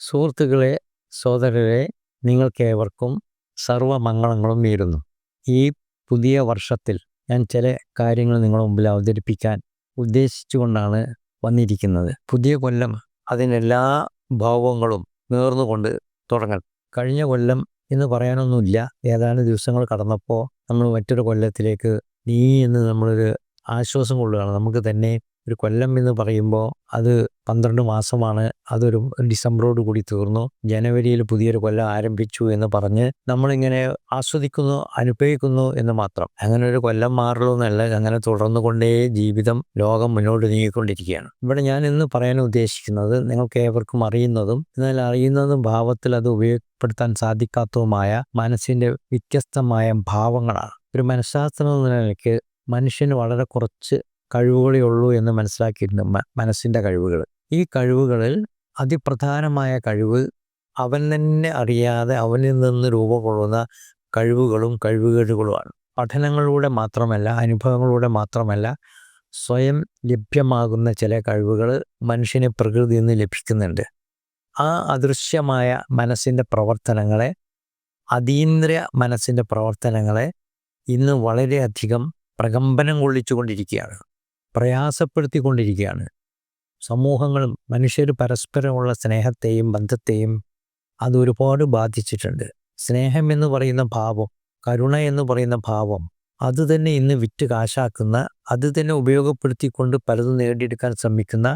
സുഹൃത്തുക്കളെ സോദരരെ നിങ്ങൾക്കേവർക്കും സർവമംഗളങ്ങളും നേരുന്നു. ഈ പുതിയ വർഷത്തിൽ ഞാൻ ചില കാര്യങ്ങൾ നിങ്ങളുടെ മുമ്പിൽ അവതരിപ്പിക്കാൻ ഉദ്ദേശിച്ചുകൊണ്ടാണ് വന്നിരിക്കുന്നത്. പുതിയ കൊല്ലം അതിനെല്ലാ ഭാവങ്ങളും നേർന്നുകൊണ്ട് തുടങ്ങൽ. കഴിഞ്ഞ കൊല്ലം എന്ന് പറയാനൊന്നുമില്ല. ഏതാനും ദിവസങ്ങൾ കടന്നപ്പോൾ നമ്മൾ മറ്റൊരു കൊല്ലത്തിലേക്ക് നീ എന്ന് നമ്മളൊരു ആശ്വാസം കൊള്ളുകയാണ്. നമുക്ക് തന്നെ ഒരു കൊല്ലം എന്ന് പറയുമ്പോൾ അത് പന്ത്രണ്ട് മാസമാണ്. അതൊരു ഡിസംബറോട് കൂടി തീർന്നു. ജനുവരിയിൽ പുതിയൊരു കൊല്ലം ആരംഭിച്ചു എന്ന് പറഞ്ഞ് നമ്മളിങ്ങനെ ആസ്വദിക്കുന്നു അനുഭവിക്കുന്നു എന്ന് മാത്രം. അങ്ങനെ ഒരു കൊല്ലം മാറുള്ളൂ അങ്ങനെ തുടർന്നു കൊണ്ടേ ജീവിതം ലോകം മുന്നോട്ട് നീങ്ങിക്കൊണ്ടിരിക്കുകയാണ്. ഇവിടെ ഞാൻ ഇന്ന് പറയാൻ ഉദ്ദേശിക്കുന്നത് നിങ്ങൾക്ക് ഏവർക്കും അറിയുന്നതും എന്നാൽ അറിയുന്നതും ഭാവത്തിൽ അത് ഉപയോഗപ്പെടുത്താൻ സാധിക്കാത്തതുമായ മനസ്സിന്റെ വ്യത്യസ്തമായ ഭാവങ്ങളാണ്. ഒരു മനഃശാസ്ത്രം എന്ന നിലയ്ക്ക് മനുഷ്യന് വളരെ കുറച്ച് കഴിവുകളേ ഉള്ളൂ എന്ന് മനസ്സിലാക്കിയിട്ടുണ്ട് മനസ്സിന്റെ കഴിവുകൾ. ഈ കഴിവുകളിൽ അതിപ്രധാനമായ കഴിവ് അവൻ തന്നെ അറിയാതെ അവനിൽ നിന്ന് രൂപം കൊള്ളുന്ന കഴിവുകളും കഴിവുകേടുകളുമാണ്. പഠനങ്ങളിലൂടെ മാത്രമല്ല അനുഭവങ്ങളിലൂടെ മാത്രമല്ല സ്വയം ലഭ്യമാകുന്ന ചില കഴിവുകൾ മനുഷ്യന് പ്രകൃതിയിൽ നിന്ന് ലഭിക്കുന്നുണ്ട്. ആ അദൃശ്യമായ മനസ്സിന്റെ പ്രവർത്തനങ്ങളെ അതീന്ദ്ര മനസ്സിന്റെ പ്രവർത്തനങ്ങളെ ഇന്ന് വളരെയധികം പ്രകമ്പനം കൊള്ളിച്ചുകൊണ്ടിരിക്കുകയാണ്. പ്രയാസപ്പെടുത്തിക്കൊണ്ടിരിക്കുകയാണ്. സമൂഹങ്ങളും മനുഷ്യർ പരസ്പരമുള്ള സ്നേഹത്തെയും ബന്ധത്തെയും അത് ഒരുപാട് ബാധിച്ചിട്ടുണ്ട്. സ്നേഹം എന്ന് പറയുന്ന ഭാവം കരുണ എന്ന് പറയുന്ന ഭാവം അത് തന്നെ ഇന്ന് വിറ്റ് കാശാക്കുന്ന അത് തന്നെ ഉപയോഗപ്പെടുത്തിക്കൊണ്ട് പലതും നേടിയെടുക്കാൻ ശ്രമിക്കുന്ന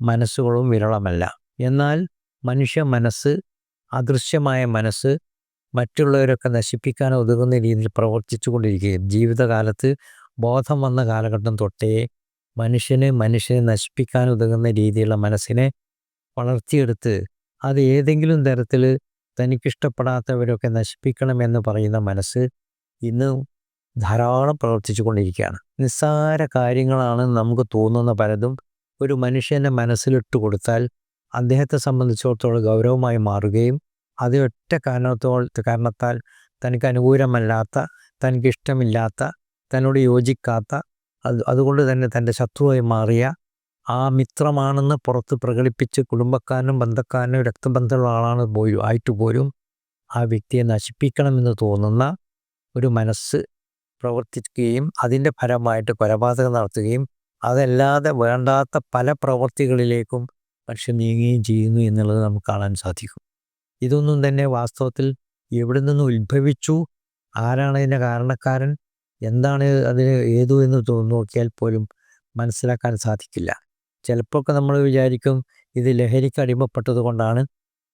മനസ്സുകളും വിരളമല്ല. എന്നാൽ മനുഷ്യ മനസ്സ് അദൃശ്യമായ മനസ്സ് മറ്റുള്ളവരൊക്കെ നശിപ്പിക്കാൻ ഒതുങ്ങുന്ന രീതിയിൽ പ്രവർത്തിച്ചു കൊണ്ടിരിക്കുകയും ജീവിതകാലത്ത് ബോധം വന്ന കാലഘട്ടം തൊട്ടേ മനുഷ്യനെ മനുഷ്യനെ നശിപ്പിക്കാൻ ഉതകുന്ന രീതിയിലുള്ള മനസ്സിനെ വളർത്തിയെടുത്ത് അത് ഏതെങ്കിലും തരത്തിൽ തനിക്കിഷ്ടപ്പെടാത്തവരൊക്കെ നശിപ്പിക്കണമെന്ന് പറയുന്ന മനസ്സ് ഇന്ന് ധാരാളം പ്രവർത്തിച്ചു കൊണ്ടിരിക്കുകയാണ് നിസ്സാര കാര്യങ്ങളാണ് നമുക്ക് തോന്നുന്ന പലതും ഒരു മനുഷ്യന്റെ മനസ്സിലിട്ട് കൊടുത്താൽ അദ്ദേഹത്തെ സംബന്ധിച്ചിടത്തോളം ഗൗരവമായി മാറുകയും അത് ഒറ്റ കാരണത്തോ കാരണത്താൽ തനിക്ക് അനുകൂലമല്ലാത്ത തനിക്കിഷ്ടമില്ലാത്ത തന്നോട് യോജിക്കാത്ത അത് അതുകൊണ്ട് തന്നെ തന്റെ ശത്രുവായി മാറിയ ആ മിത്രമാണെന്ന് പുറത്ത് പ്രകടിപ്പിച്ച് കുടുംബക്കാരനും ബന്ധക്കാരനും രക്തബന്ധമുള്ള ആളാണ് പോലും ആയിട്ട് പോലും ആ വ്യക്തിയെ നശിപ്പിക്കണമെന്ന് തോന്നുന്ന ഒരു മനസ്സ് പ്രവർത്തിക്കുകയും അതിന്റെ ഫലമായിട്ട് കൊലപാതകം നടത്തുകയും അതല്ലാതെ വേണ്ടാത്ത പല പ്രവൃത്തികളിലേക്കും മനുഷ്യൻ നീങ്ങുകയും ചെയ്യുന്നു എന്നുള്ളത് നമുക്ക് കാണാൻ സാധിക്കും. ഇതൊന്നും തന്നെ വാസ്തവത്തിൽ എവിടെ നിന്ന് ഉത്ഭവിച്ചു? ആരാണ് കാരണക്കാരൻ? എന്താണ് അതിന് ഏതു എന്ന് നോക്കിയാൽ പോലും മനസ്സിലാക്കാൻ സാധിക്കില്ല. ചിലപ്പോഴൊക്കെ നമ്മൾ വിചാരിക്കും ഇത് ലഹരിക്ക് അടിമപ്പെട്ടത് കൊണ്ടാണ്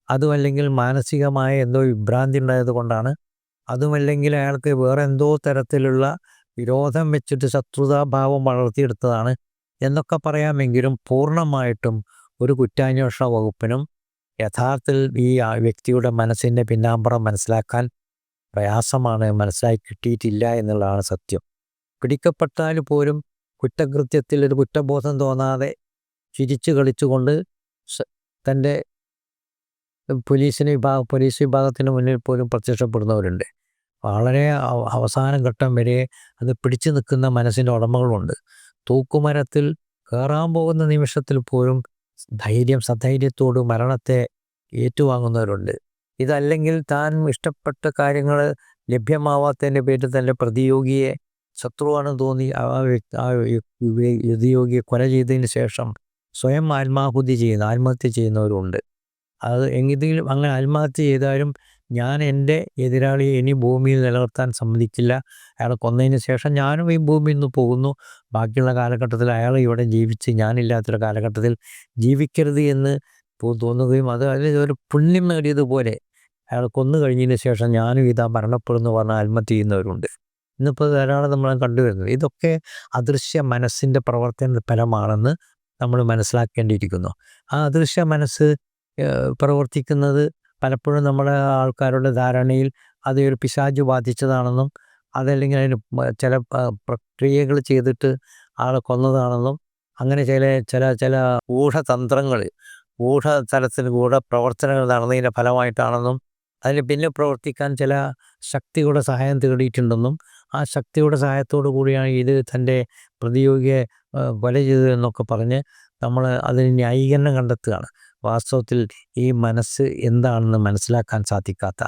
അതുമല്ലെങ്കിൽ മാനസികമായ എന്തോ വിഭ്രാന്തി ഉണ്ടായത് കൊണ്ടാണ് അതുമല്ലെങ്കിൽ അയാൾക്ക് വേറെ എന്തോ തരത്തിലുള്ള വിരോധം വെച്ചിട്ട് ശത്രുതാഭാവം വളർത്തിയെടുത്തതാണ് എന്നൊക്കെ പറയാമെങ്കിലും പൂർണമായിട്ടും ഒരു കുറ്റാന്വേഷണ വകുപ്പിനും യഥാർത്ഥത്തിൽ ഈ വ്യക്തിയുടെ മനസ്സിന്റെ പിന്നാമ്പുറം മനസ്സിലാക്കാൻ പ്രയാസമാണ് മനസ്സിലാക്കി കിട്ടിയിട്ടില്ല എന്നുള്ളതാണ് സത്യം. പിടിക്കപ്പെട്ടാൽ പോലും കുറ്റകൃത്യത്തിൽ ഒരു കുറ്റബോധം തോന്നാതെ ചിരിച്ചു കളിച്ചുകൊണ്ട് തന്റെ പോലീസിന് വിഭാഗം പോലീസ് വിഭാഗത്തിന് മുന്നിൽ പോലും പ്രത്യക്ഷപ്പെടുന്നവരുണ്ട്. വളരെ അവസാന ഘട്ടം വരെ അത് പിടിച്ചു നിൽക്കുന്ന മനസ്സിന്റെ ഉടമകളുണ്ട്. തൂക്കുമരത്തിൽ കയറാൻ പോകുന്ന നിമിഷത്തിൽ പോലും ധൈര്യം സധൈര്യത്തോട് മരണത്തെ ഏറ്റുവാങ്ങുന്നവരുണ്ട്. ഇതല്ലെങ്കിൽ താൻ ഇഷ്ടപ്പെട്ട കാര്യങ്ങൾ ലഭ്യമാവാത്തതിന്റെ പേരിൽ തന്റെ പ്രതിയോഗിയെ ശത്രുവാണെന്ന് തോന്നി. ആ വ്യക്തി ആ പ്രതിയോഗിയെ കൊല ചെയ്തതിന് ശേഷം സ്വയം ആത്മാഹുതി ചെയ്യുന്ന ആത്മഹത്യ ചെയ്യുന്നവരുണ്ട്. അത് എങ്കിലും അങ്ങനെ ആത്മഹത്യ ചെയ്താലും ഞാൻ എന്റെ എതിരാളിയെ ഇനി ഭൂമിയിൽ നിലനിർത്താൻ സമ്മതിക്കില്ല. അയാളെ കൊന്നതിന് ശേഷം ഞാനും ഈ ഭൂമിയിൽ നിന്ന് പോകുന്നു. ബാക്കിയുള്ള കാലഘട്ടത്തിൽ അയാൾ ഇവിടെ ജീവിച്ച് ഞാനില്ലാത്തൊരു കാലഘട്ടത്തിൽ ജീവിക്കരുത് എന്ന് തോന്നുകയും അത് അതിൽ ഒരു പുണ്യം നേടിയതുപോലെ അയാൾ കൊന്നു കഴിഞ്ഞതിന് ശേഷം ഞാനും ഇതാ മരണപ്പെടുന്നു പറഞ്ഞ ആത്മഹത്യ ചെയ്യുന്നവരുണ്ട്. ഇന്നിപ്പോൾ ധാരാളം നമ്മൾ കണ്ടുവരുന്നത് ഇതൊക്കെ അദൃശ്യ മനസ്സിന്റെ പ്രവർത്തന ഫലമാണെന്ന് നമ്മൾ മനസ്സിലാക്കേണ്ടിയിരിക്കുന്നു. ആ അദൃശ്യ മനസ്സ് പ്രവർത്തിക്കുന്നത് പലപ്പോഴും നമ്മുടെ ആൾക്കാരുടെ ധാരണയിൽ അത് ഒരു പിശാജ് ബാധിച്ചതാണെന്നും അതല്ലെങ്കിൽ അതിന് ചില പ്രക്രിയകൾ ചെയ്തിട്ട് ആളെ കൊന്നതാണെന്നും അങ്ങനെ ചില ചില ചില ഊഢതന്ത്രങ്ങൾ ഊഢ കൂടെ പ്രവർത്തനങ്ങൾ നടന്നതിന്റെ ഫലമായിട്ടാണെന്നും അതിന് പിന്നെ പ്രവർത്തിക്കാൻ ചില ശക്തികളുടെ സഹായം തേടിയിട്ടുണ്ടെന്നും ആ ശക്തിയുടെ സഹായത്തോടു കൂടിയാണ് ഇത് തന്റെ പ്രതിയോഗിയെ കൊല ചെയ്തതെന്നൊക്കെ പറഞ്ഞ് നമ്മൾ അതിന് ന്യായീകരണം കണ്ടെത്തുകയാണ്. വാസ്തവത്തിൽ ഈ മനസ്സ് എന്താണെന്ന് മനസ്സിലാക്കാൻ സാധിക്കാത്ത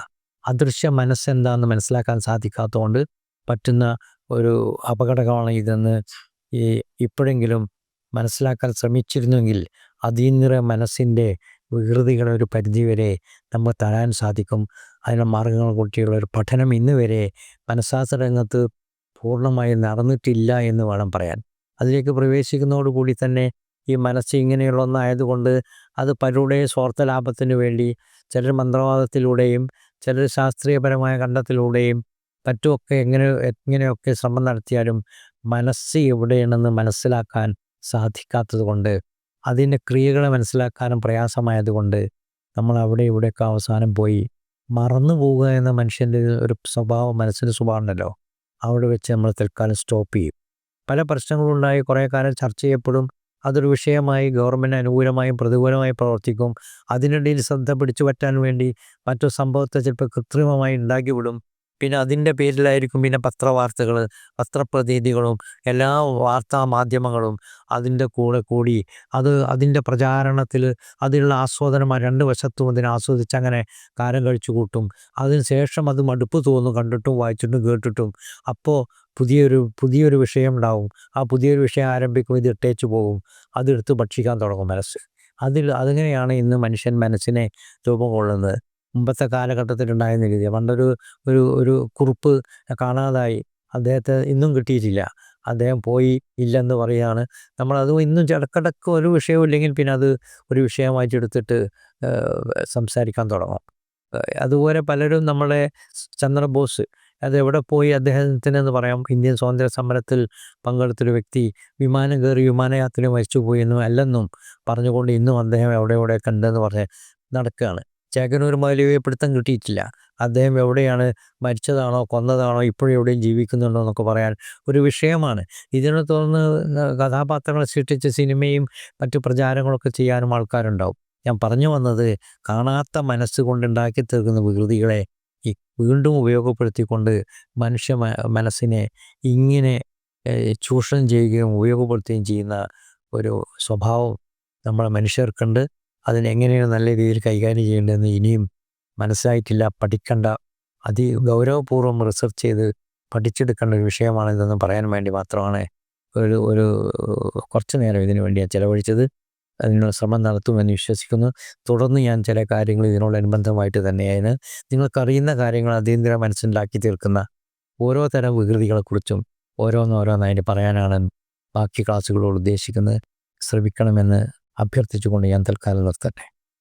അദൃശ്യ മനസ്സ് എന്താണെന്ന് മനസ്സിലാക്കാൻ സാധിക്കാത്തതുകൊണ്ട് പറ്റുന്ന ഒരു അപകടമാണ് ഇതെന്ന് ഈ ഇപ്പോഴെങ്കിലും മനസ്സിലാക്കാൻ ശ്രമിച്ചിരുന്നെങ്കിൽ അതീന്ദ്ര മനസ്സിന്റെ വികൃതികളെ ഒരു പരിധിവരെ നമുക്ക് തരാൻ സാധിക്കും. അതിനുള്ള മാർഗങ്ങൾ കൂട്ടിയുള്ള ഒരു പഠനം ഇന്ന് വരെ മനഃശാസ്ത്ര രംഗത്ത് പൂർണമായി നടന്നിട്ടില്ല എന്ന് വേണം പറയാൻ. അതിലേക്ക് പ്രവേശിക്കുന്നതോടുകൂടി തന്നെ ഈ മനസ്സ് ഇങ്ങനെയുള്ള ഒന്നായതുകൊണ്ട് അത് പലരുടെ സ്വാർത്ഥ ലാഭത്തിന് വേണ്ടി ചിലർ മന്ത്രവാദത്തിലൂടെയും ചിലർ ശാസ്ത്രീയപരമായ കണ്ടെത്തലൂടെയും മറ്റുമൊക്കെ എങ്ങനെ എങ്ങനെയൊക്കെ ശ്രമം നടത്തിയാലും മനസ്സ് എവിടെയാണെന്ന് മനസ്സിലാക്കാൻ സാധിക്കാത്തത് കൊണ്ട് അതിന്റെ ക്രിയകളെ മനസ്സിലാക്കാനും പ്രയാസമായതുകൊണ്ട് നമ്മൾ അവിടെ ഇവിടെയൊക്കെ അവസാനം പോയി. മറന്നു പോവുക എന്ന മനുഷ്യന്റെ ഒരു സ്വഭാവം മനസ്സിന്റെ സ്വഭാവം ഉണ്ടല്ലോ അവിടെ വെച്ച് നമ്മൾ തൽക്കാലം സ്റ്റോപ്പ് ചെയ്യും. പല പ്രശ്നങ്ങളുണ്ടായി കുറേ കാലം ചർച്ച ചെയ്യപ്പെടും. അതൊരു വിഷയമായി ഗവൺമെന്റ് അനുകൂലമായും പ്രതികൂലമായും പ്രവർത്തിക്കും. അതിനിടയിൽ ശ്രദ്ധ പിടിച്ചു പറ്റാൻ വേണ്ടി മറ്റു സംഭവത്തെ ചിലപ്പോൾ കൃത്രിമമായി ഉണ്ടാക്കി വിടും. പിന്നെ അതിന്റെ പേരിലായിരിക്കും പിന്നെ പത്രവാർത്തകൾ പത്രപ്രതിനിധികളും എല്ലാ വാർത്താ മാധ്യമങ്ങളും അതിന്റെ കൂടെ കൂടി. അത് അതിന്റെ പ്രചാരണത്തിൽ അതിലുള്ള ആസ്വാദനം രണ്ട് വശത്തും അതിനെ ആസ്വദിച്ച് അങ്ങനെ കാലം കഴിച്ചു കൂട്ടും. അതിന് ശേഷം അത് മടുപ്പ് തോന്നും കണ്ടിട്ടും വായിച്ചിട്ടും കേട്ടിട്ടും. അപ്പോൾ പുതിയൊരു പുതിയൊരു വിഷയം ഉണ്ടാവും ആ പുതിയൊരു വിഷയം ആരംഭിക്കും ഇത് ഇട്ടേച്ച് പോകും. അതെടുത്ത് ഭക്ഷിക്കാൻ തുടങ്ങും മനസ്സ്. അതിൽ അതിങ്ങനെയാണ് ഇന്ന് മനുഷ്യൻ മനസ്സിനെ രൂപം കൊള്ളുന്നത്. മുമ്പത്തെ കാലഘട്ടത്തിലുണ്ടായിരുന്ന രീതി പണ്ടൊരു ഒരു ഒരു കുറിപ്പ് കാണാതായി. അദ്ദേഹത്തെ ഇന്നും കിട്ടിയിട്ടില്ല. അദ്ദേഹം പോയി ഇല്ലെന്ന് പറയുകയാണ്. നമ്മളത് ഇന്നും ഇടക്കിടക്ക് ഒരു വിഷയവും ഇല്ലെങ്കിൽ പിന്നെ അത് ഒരു വിഷയമായിട്ടെടുത്തിട്ട് സംസാരിക്കാൻ തുടങ്ങും. അതുപോലെ പലരും നമ്മളെ ചന്ദ്രബോസ് അത് എവിടെ പോയി അദ്ദേഹത്തിനെന്ന് പറയാം. ഇന്ത്യൻ സ്വാതന്ത്ര്യ സമരത്തിൽ പങ്കെടുത്തൊരു വ്യക്തി വിമാനം കയറി വിമാനയാത്ര മരിച്ചു എന്നും അല്ലെന്നും പറഞ്ഞുകൊണ്ട് ഇന്നും അദ്ദേഹം എവിടെ എവിടെയൊക്കെ ഉണ്ടെന്ന് പറഞ്ഞ് നടക്കുകയാണ്. ചേകനൂർ മൗലവിയെ പിടുത്തം കിട്ടിയിട്ടില്ല. അദ്ദേഹം എവിടെയാണ് മരിച്ചതാണോ കൊന്നതാണോ ഇപ്പോഴും എവിടെയും ജീവിക്കുന്നുണ്ടോ എന്നൊക്കെ പറയാൻ ഒരു വിഷയമാണ്. ഇതിനെ തുടർന്ന് കഥാപാത്രങ്ങളെ സൃഷ്ടിച്ച സിനിമയും മറ്റു പ്രചാരങ്ങളൊക്കെ ചെയ്യാനും ആൾക്കാരുണ്ടാവും. ഞാൻ പറഞ്ഞു വന്നത് കാണാത്ത മനസ്സുകൊണ്ടുണ്ടാക്കി തീർക്കുന്ന വികൃതികളെ വീണ്ടും ഉപയോഗപ്പെടുത്തിക്കൊണ്ട് മനുഷ്യ മനസ്സിനെ ഇങ്ങനെ ചൂഷണം ചെയ്യുകയും ഉപയോഗപ്പെടുത്തുകയും ചെയ്യുന്ന ഒരു സ്വഭാവം നമ്മളെ മനുഷ്യർക്കുണ്ട്. അതിനെങ്ങനെയാണ് നല്ല രീതിയിൽ കൈകാര്യം ചെയ്യേണ്ടതെന്ന് ഇനിയും മനസ്സിലായിട്ടില്ല. പഠിക്കേണ്ട. അതി ഗൗരവപൂർവം റിസർച്ച് ചെയ്ത് പഠിച്ചെടുക്കേണ്ട ഒരു വിഷയമാണ് ഇതെന്ന് പറയാൻ വേണ്ടി മാത്രമാണ് ഒരു ഒരു കുറച്ച് നേരം ഇതിനു വേണ്ടി ഞാൻ ചിലവഴിച്ചത്. അതിനുള്ള ശ്രമം നടത്തുമെന്ന് വിശ്വസിക്കുന്നു. തുടർന്ന് ഞാൻ ചില കാര്യങ്ങൾ ഇതിനോടനുബന്ധമായിട്ട് തന്നെയാണ് നിങ്ങൾക്കറിയുന്ന കാര്യങ്ങൾ അതീന്ദ്ര മനസ്സിലാക്കി തീർക്കുന്ന ഓരോ തരം വികൃതികളെക്കുറിച്ചും ഓരോന്നോരോന്നായിട്ട് പറയാനാണ് ബാക്കി ക്ലാസ്സുകളോട് ഉദ്ദേശിക്കുന്നത്. ശ്രമിക്കണമെന്ന് അഭ്യർത്ഥിച്ചുകൊണ്ട് ഞാൻ തൽക്കാലം നിർത്തട്ടെ.